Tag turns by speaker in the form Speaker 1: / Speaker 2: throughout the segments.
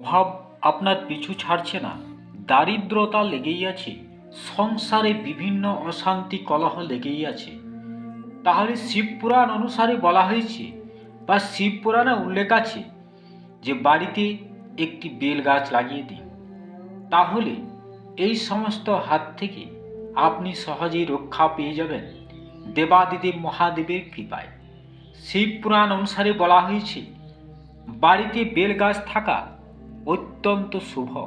Speaker 1: অভাব আপনার পিছু ছাড়ছে না। দারিদ্রতা লেগেই আছে। সংসারে বিভিন্ন অশান্তি কলহ লেগেই আছে। তাহলে শিবপুরাণ অনুসারে বলা হয়েছে বা শিবপুরাণে উল্লেখ আছে যে বাড়িতে একটি বেল গাছ লাগিয়ে দিন। তাহলে এই সমস্ত হাত থেকে আপনি সহজেই রক্ষা পেয়ে যাবেন দেবাদিদেব মহাদেবের কৃপায়। শিবপুরাণ অনুসারে বলা হয়েছে, বাড়িতে বেল গাছ থাকা অত্যন্ত শুভ।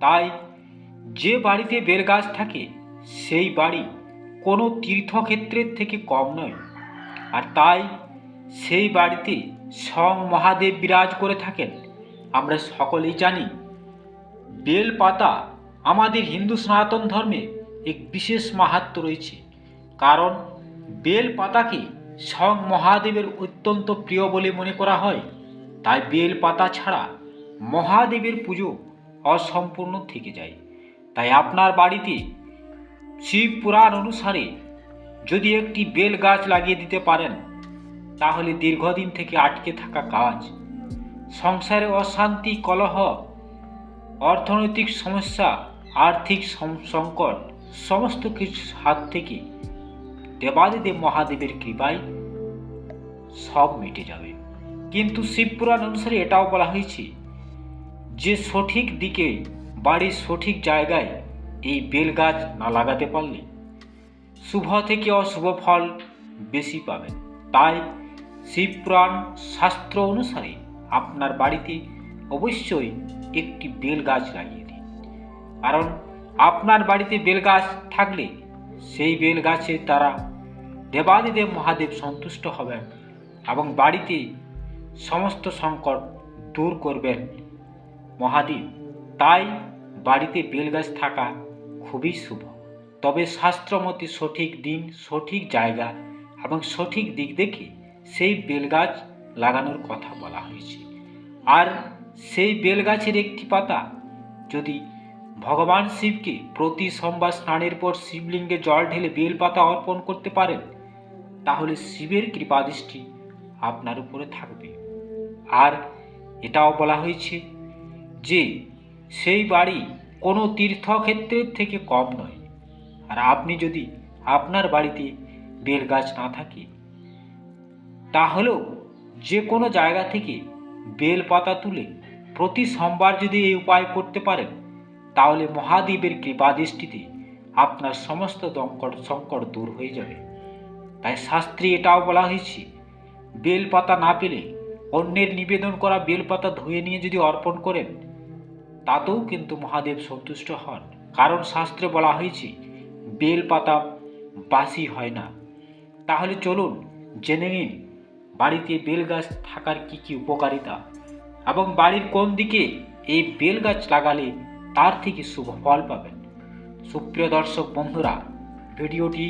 Speaker 1: তাই যে বাড়িতে বেল গাছ থাকে, সেই বাড়ি কোনো তীর্থক্ষেত্রের থেকে কম নয়। আর তাই সেই বাড়িতে স্বয়ং মহাদেব বিরাজ করে থাকেন। আমরা সকলেই জানি বেল পাতা আমাদের হিন্দু সনাতন ধর্মে এক বিশেষ মাহাত্ম রয়েছে। কারণ বেল পাতাকে স্বয়ং মহাদেবের অত্যন্ত প্রিয় বলে মনে করা হয়। তাই বেল পাতা ছাড়া মহাদেবের পুজো অসম্পূর্ণ থেকে যায়। তাই আপনার বাড়িতে শিব পুরাণ অনুসারে যদি একটি বেল গাছ লাগিয়ে দিতে পারেন, তাহলে দীর্ঘদিন থেকে আটকে থাকা কাজ, সংসারে অশান্তি, কলহ, অর্থনৈতিক সমস্যা, আর্থিক সংকট, সমস্ত কিছু হাত থেকে দেবাদিদেব মহাদেবের কৃপায় সব মিটে যাবে। কিন্তু শিবপুরাণ অনুসারে এটাও বলা হয়েছে যে সঠিক দিকে, বাড়ির সঠিক জায়গায় এই বেল গাছ না লাগাতে পারলে শুভ থেকে অশুভ ফল বেশি পাবেন। তাই শিবপুরাণ শাস্ত্র অনুসারে আপনার বাড়িতে অবশ্যই একটি বেল গাছ লাগিয়ে দিন। কারণ আপনার বাড়িতে বেল গাছ থাকলে সেই বেল গাছের দ্বারা দেবাদিদেব মহাদেব সন্তুষ্ট হবেন এবং বাড়িতে সমস্ত সংকট দূর করবেন। মহাদেব, তাই বাড়িতে বেল গাছ থাকা খুবই শুভ। তবে শাস্ত্রমতে সঠিক দিন, সঠিক জায়গা এবং সঠিক দিক দেখে সেই বেল গাছ লাগানোর কথা বলা হয়েছে। আর সেই বেল গাছের একটি পাতা যদি ভগবান শিবকে প্রতি সোমবার স্নানের পর শিবলিঙ্গে জল ঢেলে বেল পাতা অর্পণ করতে পারেন, তাহলে শিবের কৃপাদৃষ্টি আপনার উপরে থাকবে। আর এটাও বলা হয়েছে যে সেই বাড়ি কোনো তীর্থক্ষেত্রের থেকে কম নয়। আর আপনি যদি আপনার বাড়িতে বেল গাছ না থাকে, তাহলেও যে কোনো জায়গা থেকে বেল পাতা তুলে প্রতি সোমবার যদি এই উপায় করতে পারেন, তাহলে মহাদেবের কৃপাদৃষ্টিতে আপনার সমস্ত দঙ্কট সংকট দূর হয়ে যাবে। তাই শাস্ত্রে এটাও বলা হয়েছে বেল পাতা না পেলে অন্যের নিবেদন করা বেল পাতা ধুয়ে নিয়ে যদি অর্পণ করেন তাতেও কিন্তু মহাদেব সন্তুষ্ট হন। কারণ শাস্ত্রে বলা হয়েছে, বেল পাতা বাসি হয় না। তাহলে চলুন জেনে নিন, বাড়িতে বেল গাছ থাকার কি কি উপকারিতা এবং বাড়ির কোন দিকে এই বেল গাছ লাগালে তার থেকে শুভ ফল পাবেন। সুপ্রিয় দর্শক বন্ধুরা, ভিডিওটি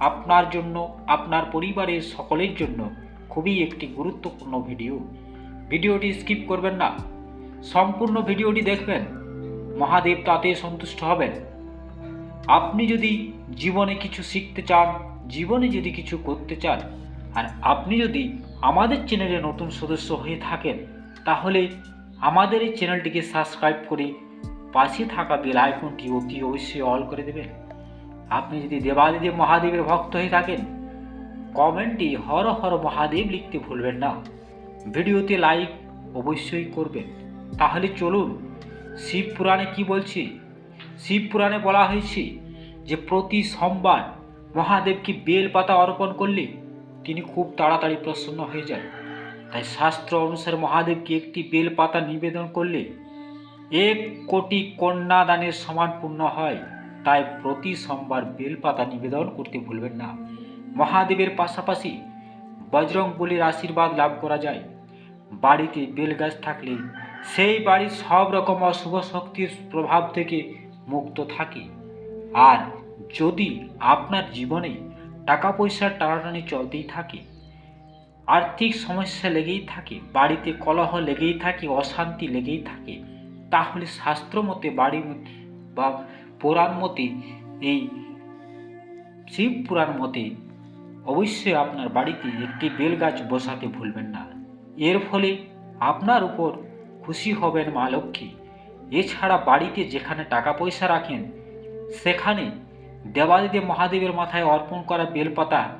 Speaker 1: আপনার জন্য, আপনার পরিবারের সকলের জন্য খুবই একটি গুরুত্বপূর্ণ ভিডিও। ভিডিওটি স্কিপ করবেন না। সম্পূর্ণ ভিডিওটি দেখবেন। মহাদেব তাতে সন্তুষ্ট হবেন। আপনি যদি জীবনে কিছু শিখতে চান, জীবনে যদি কিছু করতে চান, আর আপনি যদি আমাদের চ্যানেলে নতুন সদস্য হয়ে থাকেন, তাহলে আমাদের এই চ্যানেলটিকে সাবস্ক্রাইব করে পাশে থাকা বেল আইকনটি অতি অবশ্যই অল করে দেবেন। আপনি যদি দেবাদিদেব মহাদেবের ভক্ত হয়ে থাকেন, কমেন্টে হর হর মহাদেব লিখতে ভুলবেন না। ভিডিওতে লাইক অবশ্যই করবেন। তাহলে চলুন, শিব পুরাণে কি বলছে? শিব পুরাণে বলা হয়েছে যে প্রতি সোমবার মহাদেবকে বেল পাতা অর্পণ করলে তিনি খুব তাড়াতাড়ি প্রসন্ন হয়ে যান। তাই শাস্ত্র অনুসারে মহাদেবকে একটি বেল পাতা নিবেদন করলে এক কোটি কন্যাদানের সমান পূর্ণ হয়। তাই প্রতি সোমবার বেল পাতা নিবেদন করতে ভুলবেন না। মহাদেবের পাশাপাশি বজরং বলির আশীর্বাদ লাভ করা যায়। বাড়িতে বেল গাছ থাকলে সেই বাড়ির সব রকম অশুভ শক্তির প্রভাব থেকে মুক্ত থাকে। আর যদি আপনার জীবনে টাকা পয়সার টানাটানি চলতেই থাকে, আর্থিক সমস্যা লেগেই থাকে, বাড়িতে কলহ লেগেই থাকে, অশান্তি লেগেই থাকে, তাহলে শাস্ত্র মতে বাড়ি বা পুরাণ মতে, এই শিব পুরাণ মতে অবশ্যই আপনার বাড়িতে একটি বেল গাছ বসাতে ভুলবেন না। এর ফলে আপনার উপর খুশি হবেন মা লক্ষ্মী। এছাড়া বাড়িতে যেখানে টাকা পয়সা রাখেন, সেখানে দেবাদিদেব মহাদেবের মাথায় অর্পণ করা বেলপাতা,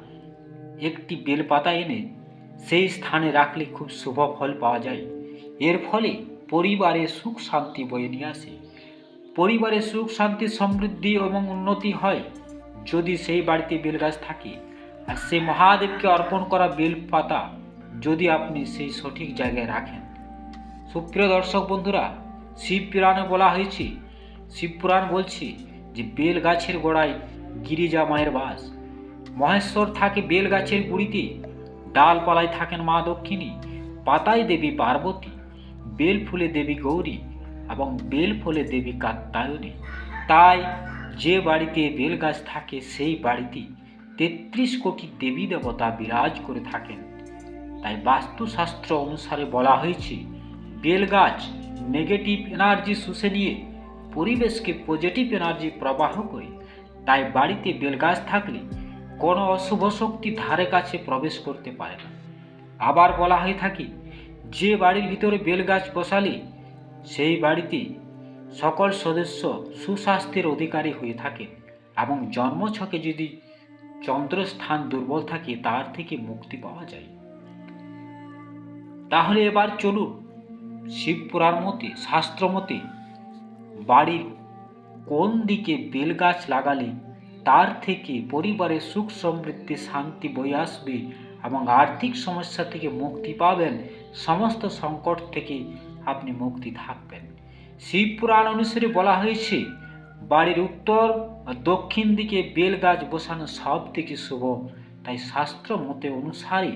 Speaker 1: একটি বেলপাতা এনে সেই স্থানে রাখলে খুব শুভ ফল পাওয়া যায়। এর ফলে পরিবারে সুখ শান্তি বয়ে নিয়ে আসে। পরিবারে সুখ, শান্তি, সমৃদ্ধি এবং উন্নতি হয় যদি সেই বাড়িতে বেলগাছ থাকে। আর সেই মহাদেবকে অর্পণ করা বেলপাতা যদি আপনি সেই সঠিক জায়গায় রাখেন। সুপ্রিয় দর্শক বন্ধুরা, শিব পুরাণে বলা হয়েছে, শিব পুরাণ বলছে যে বেল গাছের গোড়ায় গিরিজা মায়ের বাস। মহেশ্বর থাকে বেল গাছের গুড়িতে, ডালপালায় থাকেন মা দক্ষিণী, পাতায় দেবী পার্বতী, বেল ফুলে দেবী গৌরী এবং বেল ফুলে দেবী কাত্তায়নী তাই যে বাড়িতে বেল গাছ থাকে, সেই বাড়িতে তেত্রিশ কোটি দেবী দেবতা বিরাজ করে থাকেন। তাই বাস্তুশাস্ত্র অনুসারে বলা হয়েছে বেল গাছ নেগেটিভ এনার্জি শুষে নিয়ে পরিবেশকে পজিটিভ এনার্জি প্রবাহ করে। তাই বাড়িতে বেলগাছ থাকলে কোনো অশুভ শক্তি ধারে কাছে প্রবেশ করতে পারে না। আবার বলা হয়ে থাকে, যে বাড়ির ভিতরে বেলগাছ বসালে সেই বাড়িতে সকল সদস্য সুস্বাস্থ্যের অধিকারী হয়ে থাকে এবং জন্মছকে যদি চন্দ্রস্থান দুর্বল থাকে, তার থেকে মুক্তি পাওয়া যায়। তাহলে এবার চলুন শিবপুরাণ মতে শাস্ত্র মতে বাড়ির কোন দিকে বেলগাছ লাগালে তার থেকে পরিবারের সুখ সমৃদ্ধি, শান্তি বয়ে আসবে এবং আর্থিক সমস্যা থেকে মুক্তি পাবেন, সমস্ত সংকট থেকে আপনি মুক্তি থাকবেন। শিবপুরাণ অনুসারে বলা হয়েছে, বাড়ির উত্তর দক্ষিণ দিকে বেল গাছ বসানো সব থেকে শুভ। তাই শাস্ত্র মতে অনুসারে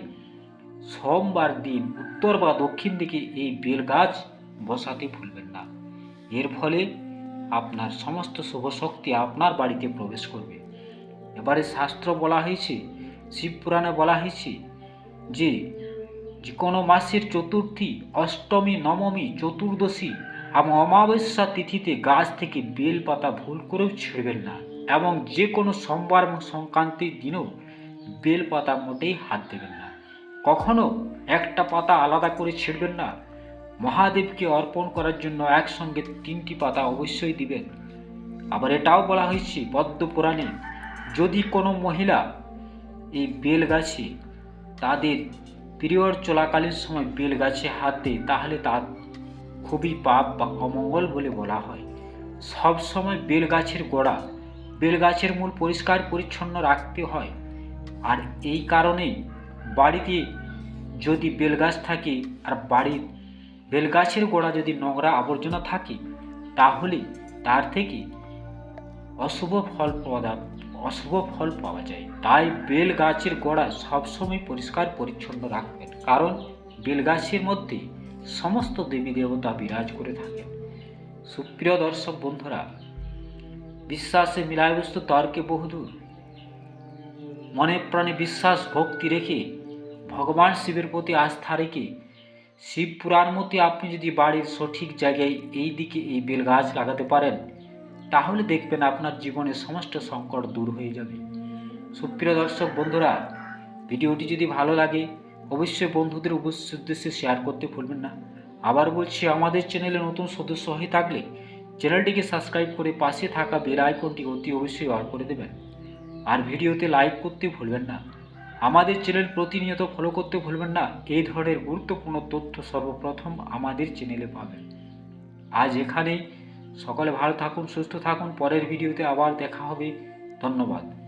Speaker 1: সোমবার দিন উত্তর বা দক্ষিণ দিকে এই বেল গাছ বসাতে ভুলবেন না। এর ফলে আপনার সমস্ত শুভ শক্তি আপনার বাড়িতে প্রবেশ করবে। এবারে শাস্ত্র বলা হয়েছে শিবপুরাণে বলা হয়েছে যে যে কোনো মাসের চতুর্থী, অষ্টমী, নবমী, চতুর্দশী এবং অমাবস্যা তিথিতে গাছ থেকে বেল পাতা ভুল করেও ছিঁড়বেন না এবং যে কোনো সোমবার এবং সংক্রান্তির দিনেও বেল পাতা মোটেই হাত দেবেন না। কখনো একটা পাতা আলাদা করে ছিঁড়বেন না। মহাদেবকে অর্পণ করার জন্য একসঙ্গে তিনটি পাতা অবশ্যই দিবেন। আবার এটাও বলা হয়েছে পদ্ম পুরাণে, যদি কোনো মহিলা এই বেল গাছে তাদের পিরিয়ড চলাকালীন সময় বেল গাছে হাত দেয়, তাহলে তার খুবই পাপ বা অমঙ্গল বলে বলা হয়। সব সময় বেল গাছের গোড়া বেল গাছের মূল পরিষ্কার পরিচ্ছন্ন রাখতে হয়। আর এই কারণেই বাড়িতে যদি বেলগাছ থাকে আর বাড়ির বেলগাছের গোড়া যদি নোংরা আবর্জনা থাকে, তাহলে তার থেকে অশুভ ফল প্রদান, অশুভ ফল পাওয়া যায়। তাই বেল গাছের গোড়া সবসময় পরিষ্কার, পরিচ্ছন্ন রাখবেন। কারণ বেল গাছের মধ্যে সমস্ত দেবী দেবতা বিরাজ করে থাকেন। সুপ্রিয় দর্শক বন্ধুরা, বিশ্বাসে মিলায় বস্তু তর্কে বহুদূর। মনে প্রাণে বিশ্বাস, ভক্তি রেখে ভগবান শিবের প্রতি আস্থা রেখে শিব পুরাণ মতে আপনি যদি বাড়ির সঠিক জায়গায় এই দিকে এই বেল গাছ লাগাতে পারেন, তাহলে দেখবেন আপনার জীবনের সমস্ত সংকট দূর হয়ে যাবে। সুপ্রিয় দর্শক বন্ধুরা, ভিডিওটি যদি ভালো লাগে, অবশ্যই বন্ধুদের উদ্দেশ্যে শেয়ার করতে ভুলবেন না। আবার বলছি, আমাদের চ্যানেলে নতুন সদস্য হয়ে থাকলে চ্যানেলটিকে সাবস্ক্রাইব করে পাশে থাকা বেল আইকনটি অতি অবশ্যই অন করে দেবেন। আর ভিডিওতে লাইক করতে ভুলবেন না। আমাদের চ্যানেল প্রতিনিয়ত ফলো করতে ভুলবেন না। এই ধরনের গুরুত্বপূর্ণ তথ্য সর্বপ্রথম আমাদের চ্যানেলে পাবেন। আজ এখানেই। সকলে ভালো থাকুন, সুস্থ থাকুন। পরের ভিডিওতে আবার দেখা হবে। ধন্যবাদ।